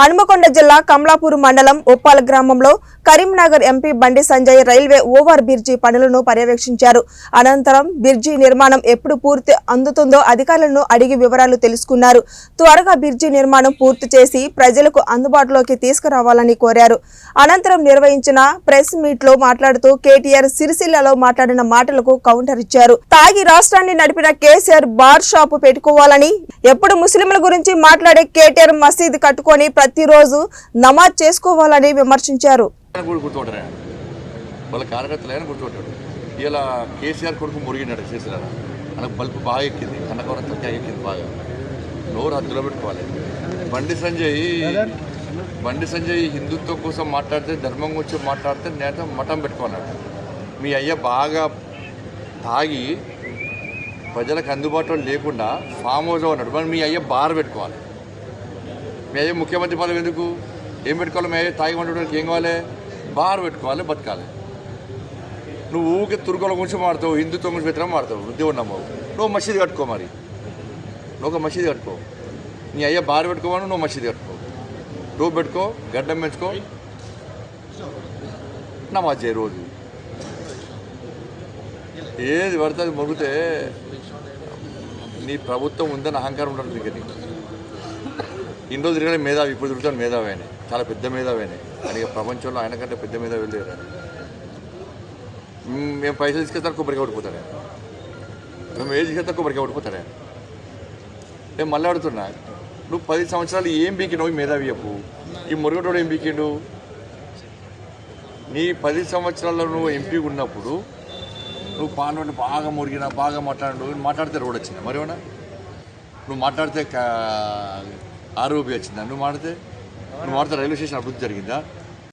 హనుమకొండ జిల్లా కమలాపూర్ మండలం ఉప్పాల గ్రామంలో Karimnagar MP Bandi Sanjay railway over bridge పనులను పర్యవేక్షించారు. అనంతరం బ్రిడ్జి నిర్మాణం ఎప్పుడు పూర్తి అందుతుందో అధికారులను అడిగి వివరాలు తెలుసుకున్నారు. త్వరగా బ్రిడ్జి నిర్మాణం పూర్తి చేసి ప్రజలకు అందుబాటులోకి తీసుకురావాలని కోరారు. అనంతరం నిర్వహించిన ప్రెస్ మీట్లో మాట్లాడుతూ కేటీఆర్ సిరిసిల్లలో మాట్లాడిన మాటలకు కౌంటర్ ఇచ్చారు. తాగి రాష్ట్రాన్ని నడిపిన కేసీఆర్ బార్ షాపు పెట్టుకోవాలని ఎప్పుడు ముస్లింల గురించి మాట్లాడే కేటీఆర్ మసీద్ కట్టుకొని ప్రతిరోజు నమాజ్ చేసుకోవాలని విమర్శించారు. కూడా వాళ్ళ కార్యకర్తలు ఆయన ఇలా కేసీఆర్ కొడుకు మురిగినాడు కేసీఆర్ అలా బల్పు బాగా ఎక్కింది. కన్నకవరం తక్కువ ఎక్కింది బాగా. నోరు హద్దులో పెట్టుకోవాలి. బండి సంజయ్ బండి సంజయ్ హిందుత్వం కోసం మాట్లాడితే ధర్మం గురించి మాట్లాడితే నేత మఠం పెట్టుకున్నాడు మీ అయ్య బాగా తాగి ప్రజలకు అందుబాటులో లేకుండా ఫామ్ హౌస్ ఉన్నాడు. మరి మీ అయ్య బార్ పెట్టుకోవాలి. మీ ముఖ్యమంత్రి పదవి ఎందుకు ఏం పెట్టుకోవాలి మీ తాగి ఉండడానికి ఏం కావాలి బార్ పెట్టుకోవాలి బతకాలి నువ్వు ఊరికే తుర్కుల గురించి మాడతావు హిందుత్వం గురించి వ్యతిరేకం మాడతావు దేవుడు నమ్మవు నువ్వు మసీదు కట్టుకో మరి నువ్వు ఒక మసీదు కట్టుకో నీ అయ్యే బార్ పెట్టుకోమని నువ్వు మసీదు కట్టుకో నువ్వు పెట్టుకో గడ్డం పెంచుకో నమాజ్ చేయ రోజు ఏది పడితే అది మొగితే నీ ప్రభుత్వం ఉందని అహంకారం ఉండదు నీకు ఇన్ని రోజులు తిరగలే మేధావి ఇప్పుడు తిరుగుతాను మేధావి ఆయన. చాలా పెద్ద మేధావి ఆయన. ఆయన ప్రపంచంలో ఆయన కంటే పెద్ద మేధావి లేరు ఆయన. మేము పైసలు తీసుకెళ్తాను కొబ్బరికి ఓడిపోతాడు ఆయన. మేము ఏది తీసుకెళ్తా కొబ్బరికి ఓడిపోతాడు ఆయన. నేను మళ్ళీ అడుగుతున్నా నువ్వు పది సంవత్సరాలు ఏం బీకినావు మేధావి చెప్పు. ఈ మురుగటోడు ఏం బీకిండు? నీ పది సంవత్సరాల్లో నువ్వు ఎంపీ ఉన్నప్పుడు నువ్వు పాల్గొని బాగా మురిగినా బాగా మాట్లాడు మాట్లాడితే రోడ్ వచ్చిందా? మరేమన్నా? నువ్వు మాట్లాడితే ఆరోపి వచ్చిందా. నువ్వు మాడితే నువ్వు మాడితే రైల్వే స్టేషన్ అభివృద్ధి జరిగిందా?